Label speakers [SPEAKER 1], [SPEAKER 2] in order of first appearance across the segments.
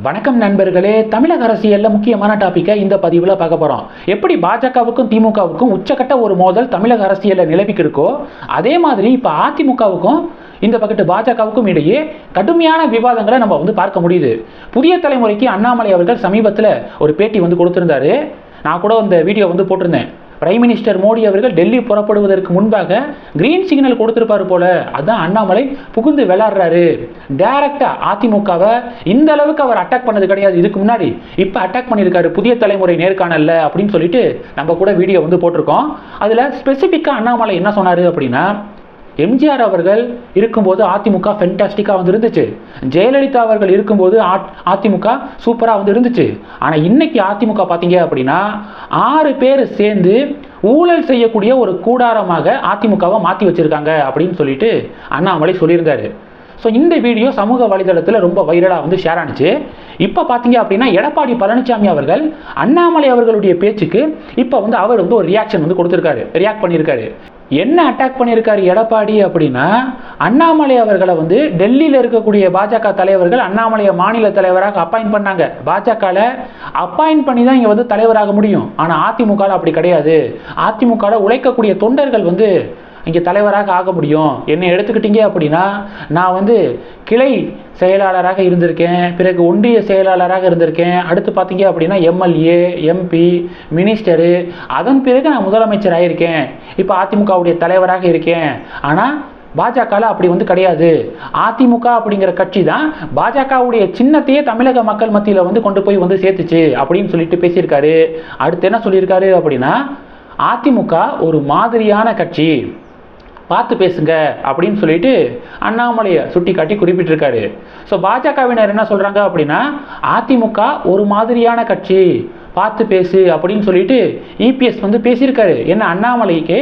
[SPEAKER 1] வணக்கம் நண்பர்களே தமிழக அரசியலில் முக்கியமான டாப்பிக்கை இந்த பதிவில் பார்க்க போகிறோம் எப்படி பாஜகவுக்கும் திமுகவுக்கும் உச்சக்கட்ட ஒரு மோதல் தமிழக அரசியலில் நிலவிக்கு இருக்கோ அதே மாதிரி இப்போ அதிமுகவுக்கும் இந்த பக்கத்து பாஜகவுக்கும் இடையே கடுமையான விவாதங்களை நம்ம வந்து பார்க்க முடியுது. புதிய தலைமுறைக்கு அண்ணாமலை அவர்கள் சமீபத்தில் ஒரு பேட்டி வந்து கொடுத்துருந்தாரு. நான் கூட இந்த வீடியோ வந்து போட்டிருந்தேன். பிரைம் மினிஸ்டர் மோடி அவர்கள் டெல்லி புறப்படுவதற்கு முன்பாக கிரீன் சிக்னல் கொடுத்திருப்பாரு போல. அதான் அண்ணாமலை புகுந்து விளாடுறாரு டைரக்டா அதிமுகவை இந்த அளவுக்கு அவர் அட்டாக் பண்ணது கிடையாது. இதுக்கு முன்னாடி இப்போ அட்டாக் பண்ணியிருக்காரு. புதிய தலைமுறை நேர்காணல்ல அப்படின்னு சொல்லிட்டு நம்ம கூட வீடியோ வந்து போட்டிருக்கோம். அதில் ஸ்பெசிஃபிக்காக அண்ணாமலை என்ன சொன்னார் அப்படின்னா எம்ஜிஆர் அவர்கள் இருக்கும்போது அதிமுக ஃபென்டாஸ்டிக்காக வந்து இருந்துச்சு. ஜெயலலிதா அவர்கள் இருக்கும்போது அதிமுக சூப்பராக வந்து இருந்துச்சு. ஆனால் இன்னைக்கு அதிமுக பார்த்தீங்க அப்படின்னா ஆறு பேர் சேர்ந்து ஊழல் செய்யக்கூடிய ஒரு கூடாரமாக அதிமுகவை மாற்றி வச்சிருக்காங்க அப்படின்னு சொல்லிட்டு அண்ணாமலை சொல்லியிருந்தாரு. ஸோ இந்த வீடியோ சமூக வலைதளத்தில் ரொம்ப வைரலாக வந்து ஷேர் ஆனிச்சு. இப்போ பார்த்தீங்க அப்படின்னா எடப்பாடி பழனிசாமி அவர்கள் அண்ணாமலை அவர்களுடைய பேச்சுக்கு இப்போ வந்து அவர் வந்து ஒரு ரியாக்ஷன் வந்து கொடுத்துருக்காரு. ரியாக்ட் பண்ணியிருக்காரு. என்ன அட்டாக் பண்ணியிருக்காரு எடப்பாடி அப்படின்னா அண்ணாமலை அவர்களை வந்து டெல்லியில் இருக்கக்கூடிய பாஜக தலைவர்கள் அண்ணாமலையை மாநில தலைவராக அப்பாயின் பண்ணாங்க. பாஜகவில் அப்பாயின் பண்ணி தான் இங்கே வந்து தலைவராக முடியும். ஆனால் அதிமுகவில் அப்படி கிடையாது. அதிமுகவில் உழைக்கக்கூடிய தொண்டர்கள் வந்து இங்கே தலைவராக ஆக முடியும். என்னை எடுத்துக்கிட்டீங்க அப்படின்னா நான் வந்து கிளை செயலாளராக இருந்திருக்கேன். பிறகு ஒன்றிய செயலாளராக இருந்திருக்கேன். அடுத்து பார்த்தீங்க அப்படின்னா எம்எல்ஏ எம்பி மினிஸ்டரு. அதன் பிறகு நான் முதலமைச்சர் ஆகியிருக்கேன் இப்போ அதிமுகவுடைய தலைவராக இருக்கேன். ஆனால் பாஜகவில் அப்படி வந்து கிடையாது. அதிமுக அப்படிங்கிற கட்சி தான் பாஜகவுடைய சின்னத்தையே தமிழக மக்கள் மத்தியில் வந்து கொண்டு போய் வந்து சேர்த்துச்சு அப்படின்னு சொல்லிட்டு பேசியிருக்காரு. அடுத்து என்ன சொல்லியிருக்காரு அப்படின்னா அதிமுக ஒரு மாதிரியான கட்சி. பார்த்து பேசுங்க அப்படின்னு சொல்லிட்டு அண்ணாமலையை சுட்டி காட்டி குறிப்பிட்டிருக்காரு. ஸோ பாஜகவினர் என்ன சொல்கிறாங்க அப்படின்னா அதிமுக ஒரு மாதிரியான கட்சி பார்த்து பேசு அப்படின்னு சொல்லிட்டு இபிஎஸ் வந்து பேசியிருக்காரு. என்ன அண்ணாமலைக்கு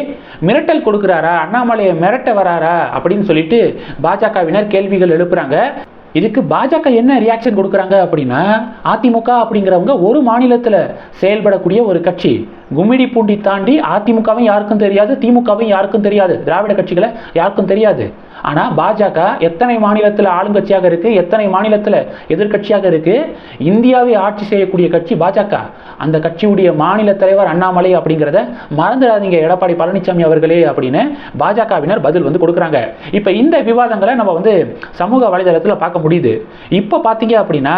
[SPEAKER 1] மிரட்டல் கொடுக்குறாரா? அண்ணாமலையை மிரட்ட வராரா? அப்படின்னு சொல்லிட்டு பாஜகவினர் கேள்விகள் எழுப்புறாங்க. இதுக்கு பாஜக என்ன ரியாக்ஷன் கொடுக்குறாங்க அப்படின்னா அதிமுக அப்படிங்கிறவங்க ஒரு மாநிலத்தில் செயல்படக்கூடிய ஒரு கட்சி. கும்மிடி பூண்டி தாண்டி அதிமுகவும் யாருக்கும் தெரியாது திமுகவும் யாருக்கும் தெரியாது. திராவிட கட்சிகளை யாருக்கும் தெரியாது. ஆனால் பாஜக எத்தனை மாநிலத்தில் ஆளுங்கட்சியாக இருக்குது எத்தனை மாநிலத்தில் எதிர்க்கட்சியாக இருக்குது இந்தியாவை ஆட்சி செய்யக்கூடிய கட்சி பாஜக. அந்த கட்சியுடைய மாநில தலைவர் அண்ணாமலை அப்படிங்கிறத மறந்துடாதீங்க எடப்பாடி பழனிசாமி அவர்களே அப்படின்னு பாஜகவினர் பதில் வந்து கொடுக்குறாங்க. இப்போ இந்த விவாதங்களை நம்ம வந்து சமூக வலைதளத்தில் பார்க்க முடியுது. இப்போ பார்த்தீங்க அப்படின்னா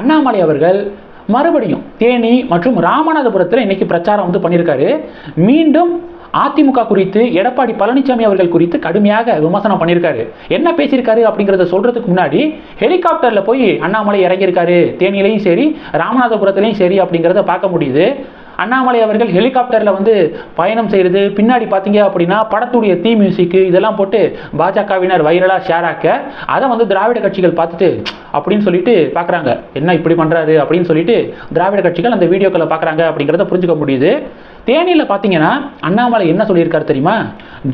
[SPEAKER 1] அண்ணாமலை அவர்கள் மறுபடியும் தேனி மற்றும் ராமநாதபுரத்தில் இன்னைக்கு பிரச்சாரம் வந்து பண்ணியிருக்காரு. மீண்டும் அதிமுக குறித்து எடப்பாடி பழனிசாமி அவர்கள் குறித்து கடுமையாக விமர்சனம் பண்ணியிருக்காரு. என்ன பேசியிருக்காரு அப்படிங்கிறத சொல்றதுக்கு முன்னாடி ஹெலிகாப்டர்ல போய் அண்ணாமலை இறங்கியிருக்காரு. தேனியிலையும் சரி ராமநாதபுரத்துலையும் சரி அப்படிங்கிறத பார்க்க முடியுது. அண்ணாமலை அவர்கள் ஹெலிகாப்டரில் வந்து பயணம் செய்கிறது பின்னாடி பார்த்தீங்க அப்படின்னா படத்துடைய தீ மியூசிக்கு இதெல்லாம் போட்டு பாஜகவினர் வைரலாக ஷேர் ஆக்க அதை வந்து திராவிட கட்சிகள் பார்த்துட்டு அப்படின்னு சொல்லிட்டு பார்க்குறாங்க என்ன இப்படி பண்ணுறாரு அப்படின்னு சொல்லிட்டு திராவிட கட்சிகள் அந்த வீடியோக்களை பார்க்குறாங்க அப்படிங்கிறத புரிஞ்சுக்க முடியுது. தேனியில் பார்த்தீங்கன்னா அண்ணாமலை என்ன சொல்லியிருக்காரு தெரியுமா?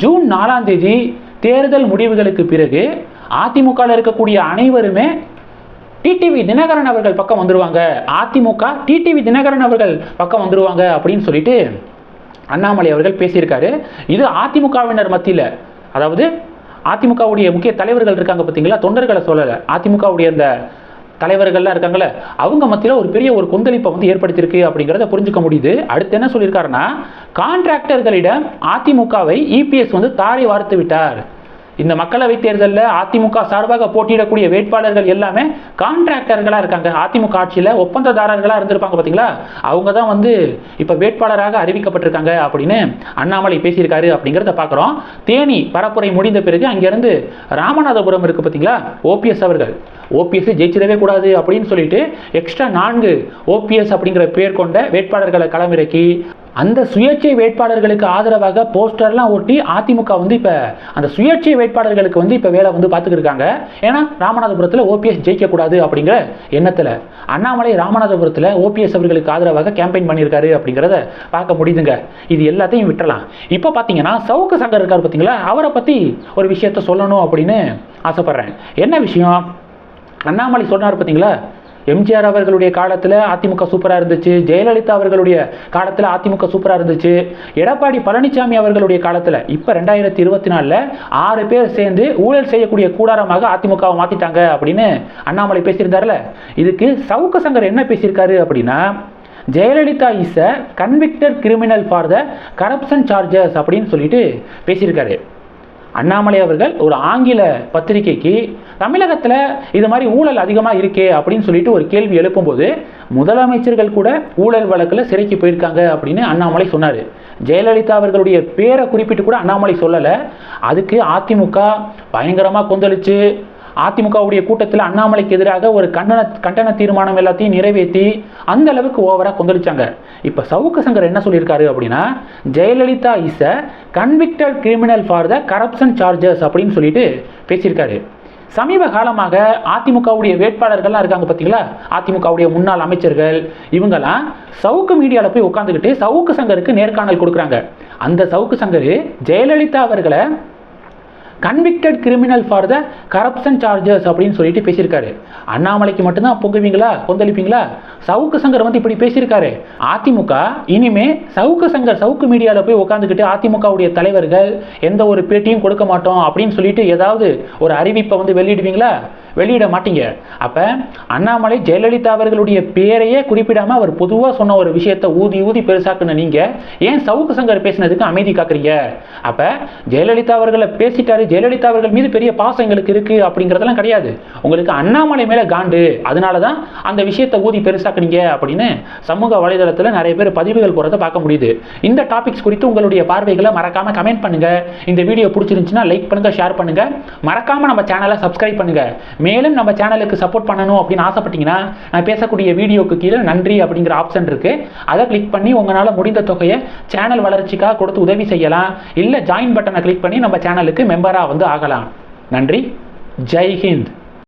[SPEAKER 1] ஜூன் நாலாம் தேதி தேர்தல் முடிவுகளுக்கு பிறகு அதிமுகவில் இருக்கக்கூடிய அனைவருமே டிடிவி தினகரன் அவர்கள் பக்கம் வந்துடுவாங்க அதிமுக டிடிவி தினகரன் அவர்கள் பக்கம் வந்துடுவாங்க அப்படின்னு சொல்லிட்டு அண்ணாமலை அவர்கள் பேசியிருக்காரு. இது அதிமுகவினர் மத்தியில் அதாவது அதிமுகவுடைய முக்கிய தலைவர்கள் இருக்காங்க பார்த்தீங்களா? தொண்டர்களை சொல்லலை. அதிமுகவுடைய அந்த தலைவர்கள்லாம் இருக்காங்களே அவங்க மத்தியில் ஒரு பெரிய ஒரு கொந்தளிப்பை வந்து ஏற்படுத்தியிருக்கு அப்படிங்கிறத புரிஞ்சுக்க முடியுது. அடுத்து என்ன சொல்லியிருக்காருன்னா கான்ட்ராக்டர்களிடம் அதிமுகவை இபிஎஸ் வந்து தாரை வார்த்து விட்டார். இந்த மக்களவை தேர்தலில் அதிமுக சார்பாக போட்டியிடக்கூடிய வேட்பாளர்கள் எல்லாமே கான்ட்ராக்டர்களாக இருக்காங்க. அதிமுக ஆட்சியில் ஒப்பந்ததாரர்களாக இருந்திருப்பாங்க பார்த்தீங்களா அவங்க தான் வந்து இப்போ வேட்பாளராக அறிவிக்கப்பட்டிருக்காங்க அப்படின்னு அண்ணாமலை பேசியிருக்காரு அப்படிங்கிறத பார்க்குறோம் தேனி பரப்புரை முடிந்த பிறகு அங்கேருந்து ராமநாதபுரம் இருக்குது பார்த்தீங்களா ஓபிஎஸ் அவர்கள். ஓபிஎஸ் ஜெயிச்சிடவே கூடாது அப்படின்னு சொல்லிட்டு எக்ஸ்ட்ரா நான்கு ஓபிஎஸ் அப்படிங்கிற பேர் கொண்ட வேட்பாளர்களை களமிறக்கி அந்த சுயேட்சை வேட்பாளர்களுக்கு ஆதரவாக போஸ்டர்லாம் ஒட்டி அதிமுக வந்து இப்போ அந்த சுயேட்சை வேட்பாளர்களுக்கு வந்து இப்போ வேலை வந்து பார்த்துக்கிருக்காங்க ஏன்னா ராமநாதபுரத்தில் ஓபிஎஸ் ஜெயிக்கக்கூடாது அப்படிங்கிற எண்ணத்தில். அண்ணாமலை ராமநாதபுரத்தில் ஓபிஎஸ் அவர்களுக்கு ஆதரவாக கேம்பெயின் பண்ணியிருக்காரு அப்படிங்கிறத பார்க்க முடியுதுங்க. இது எல்லாத்தையும் விட்டுறலாம். இப்போ பார்த்தீங்கன்னா சவுக்கு சங்கர் இருக்கார் பார்த்தீங்களா அவரை பற்றி ஒரு விஷயத்த சொல்லணும் அப்படின்னு ஆசைப்பட்றேன். என்ன விஷயம்? அண்ணாமலை சொன்னார் பார்த்தீங்களா எம்ஜிஆர் அவர்களுடைய காலத்தில் அதிமுக சூப்பராக இருந்துச்சு ஜெயலலிதா அவர்களுடைய காலத்தில் அதிமுக சூப்பராக இருந்துச்சு எடப்பாடி பழனிசாமி அவர்களுடைய காலத்தில் இப்போ ரெண்டாயிரத்தி இருபத்தி நாலில் ஆறு பேர் சேர்ந்து ஊழல் செய்யக்கூடிய கூடாரமாக அதிமுகவை மாற்றிட்டாங்க அப்படின்னு அண்ணாமலை பேசியிருந்தார்ல. இதுக்கு சவுக்க சங்கர் என்ன பேசியிருக்காரு அப்படின்னா Jayalalithaa is a convicted criminal for the corruption charges அப்படின்னு சொல்லிட்டு பேசியிருக்காரு. அண்ணாமலை அவர்கள் ஒரு ஆங்கில பத்திரிகைக்கு தமிழகத்தில் இது மாதிரி ஊழல் அதிகமாக இருக்கே அப்படின்னு சொல்லிட்டு ஒரு கேள்வி எழுப்பும்போது முதலமைச்சர்கள் கூட ஊழல் வழக்கில் சிறைக்கு போயிருக்காங்க அப்படின்னு அண்ணாமலை சொன்னார். ஜெயலலிதா அவர்களுடைய பேரை குறிப்பிட்டு கூட அண்ணாமலை சொல்லலை. அதுக்கு அதிமுக பயங்கரமாக கொந்தளிச்சு அதிமுகவுடைய கூட்டத்தில் அண்ணாமலைக்கு எதிராக ஒரு கண்டன கண்டன தீர்மானம் எல்லாத்தையும் நிறைவேற்றி அந்த அளவுக்கு ஓவராக கொந்தளிச்சாங்க. இப்போ சவுக்கு சங்கர் என்ன சொல்லியிருக்காரு அப்படின்னா Jayalalithaa is a convicted criminal for the corruption charges அப்படின்னு சொல்லிட்டு பேசியிருக்காரு. சமீப காலமாக அதிமுகவுடைய வேட்பாளர்கள்லாம் இருக்காங்க பார்த்தீங்களா அதிமுகவுடைய முன்னாள் அமைச்சர்கள் இவங்கெல்லாம் சவுக்கு மீடியாவில் போய் உட்காந்துக்கிட்டு சவுக்கு சங்கருக்கு நேர்காணல் கொடுக்குறாங்க. அந்த சவுக்கு சங்கர் ஜெயலலிதா அவர்களை convicted criminal for the corruption charges அப்படின்னு சொல்லிட்டு பேசியிருக்காரு. அண்ணாமலைக்கு மட்டும்தான் புகுவீங்களா? கொந்தளிப்பீங்களா? சவுக்கு சங்கர் வந்து இப்படி பேசியிருக்காரு. அதிமுக இனிமே சவுக்கு சங்கர் சவுக்கு மீடியாவில் போய் உட்காந்துக்கிட்டு அதிமுகவுடைய தலைவர்கள் எந்த ஒரு பேட்டியும் கொடுக்க மாட்டோம் அப்படின்னு சொல்லிட்டு ஏதாவது ஒரு அறிவிப்பை வந்து வெளியிடுவீங்களா? வெளியிட மாட்டீங்க. அப்போ அண்ணாமலை ஜெயலலிதா அவர்களுடைய பேரையே குறிப்பிடாமல் அவர் பொதுவாக சொன்ன ஒரு விஷயத்தை ஊதி ஊதி பெருசாக்குன நீங்கள் ஏன் சவுக்கு சங்கர் பேசினதுக்கு அமைதி காக்குறீங்க? அப்போ ஜெயலலிதா அவர்களை பேசிட்டாரு ஜெயலலிதா அவர்கள் மீது பெரிய பாசம் எங்களுக்கு இருக்குது அப்படிங்கிறதெல்லாம் கிடையாது. உங்களுக்கு அண்ணாமலை மேலே காண்டு. அதனால தான் அந்த விஷயத்தை ஊதி பெருசாக்குனீங்க அப்படின்னு சமூக வலைதளத்தில் நிறைய பேர் பதிவுகள் போகிறத பார்க்க முடியுது. இந்த டாபிக்ஸ் குறித்து உங்களுடைய பார்வைகளை மறக்காமல் கமெண்ட் பண்ணுங்கள் இந்த வீடியோ பிடிச்சிருந்துச்சுன்னா லைக் பண்ணுங்கள் ஷேர் பண்ணுங்கள் மறக்காமல் நம்ம சேனலை சப்ஸ்கிரைப் பண்ணுங்கள் மேலும் நம்ம சேனலுக்கு சப்போர்ட் பண்ணணும் அப்படின்னு ஆசைப்பட்டீங்கன்னா நான் பேசக்கூடிய வீடியோக்கு கீழே நன்றி அப்படிங்கிற ஆப்ஷன் இருக்குது அதை கிளிக் பண்ணி உங்களால் முடிந்த தொகையை சேனல் வளர்ச்சிக்காக கொடுத்து உதவி செய்யலாம். இல்லை ஜாயின் பட்டனை கிளிக் பண்ணி நம்ம சேனலுக்கு மெம்பராக வந்து ஆகலாம். நன்றி. ஜெய் ஹிந்த்.